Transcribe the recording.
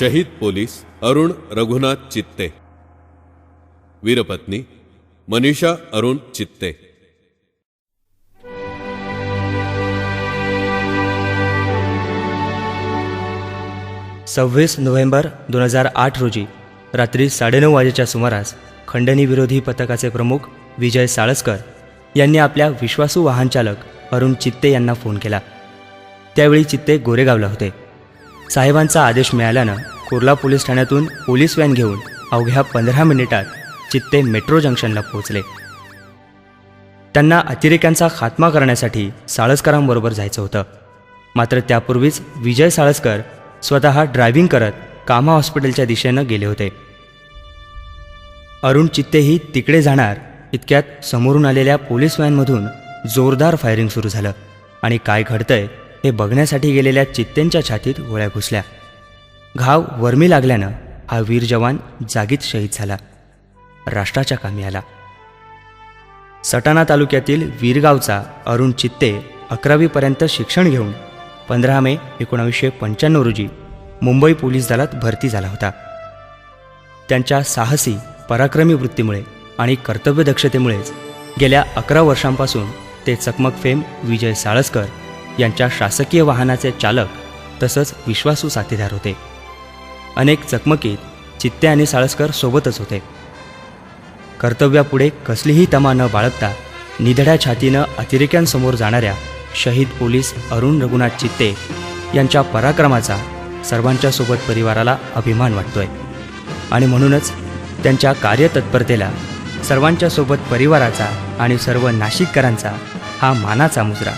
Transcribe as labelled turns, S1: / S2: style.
S1: शहीद पोलीस अरुण रघुनाथ चित्ते. वीरपत्नी मनीषा अरुण चित्ते.
S2: सव्वीस नोव्हेंबर दोन हजार आठ रोजी रात्री साडेनऊ वाजेच्या सुमारास खंडणी विरोधी पथकाचे प्रमुख विजय साळसकर यांनी आपल्या विश्वासू वाहनचालक अरुण चित्ते यांना फोन केला. त्यावेळी चित्ते गोरेगावला होते. साहेबांचा आदेश मिळाल्यानं कुर्ला पोलीस ठाण्यातून पोलीस व्हॅन घेऊन अवघ्या पंधरा मिनिटात चित्ते मेट्रो जंक्शनला पोहोचले. त्यांना अतिरेक्यांचा खात्मा करण्यासाठी साळसकरांबरोबर जायचं होतं. मात्र त्यापूर्वीच विजय साळसकर स्वतः ड्रायव्हिंग करत कामा हॉस्पिटलच्या दिशेनं गेले होते. अरुण चित्तेही तिकडे जाणार इतक्यात समोरून आलेल्या पोलीस व्हॅनमधून जोरदार फायरिंग सुरू झालं आणि काय घडतंय हे बघण्यासाठी गेलेल्या चित्तेंच्या छातीत गोळ्या घुसल्या. घाव वर्मी लागल्यानं हा वीर जवान जागीच शहीद झाला. राष्ट्राच्या कामी आला. सटाणा तालुक्यातील वीरगावचा अरुण चित्ते अकरावीपर्यंत शिक्षण घेऊन पंधरा मे एकोणावीसशे पंच्याण्णव रोजी मुंबई पोलीस दलात भरती झाला होता. त्यांच्या साहसी पराक्रमी वृत्तीमुळे आणि कर्तव्यदक्षतेमुळेच गेल्या अकरा वर्षांपासून ते चकमक फेम विजय साळसकर यांच्या शासकीय वाहनाचे चालक तसंच विश्वासू साथीदार होते. अनेक चकमकीत चित्ते आणि साळसकर सोबतच होते. कर्तव्यापुढे कसलीही तमा न बाळगता निधड्या छातीनं अतिरेक्यांसमोर जाणाऱ्या शहीद पोलीस अरुण रघुनाथ चित्ते यांच्या पराक्रमाचा सर्वांच्या सोबत परिवाराला अभिमान वाटतोय. आणि म्हणूनच त्यांच्या कार्यतत्परतेला सर्वांच्या सोबत परिवाराचा आणि सर्व नाशिककरांचा हा मानाचा मुजरा.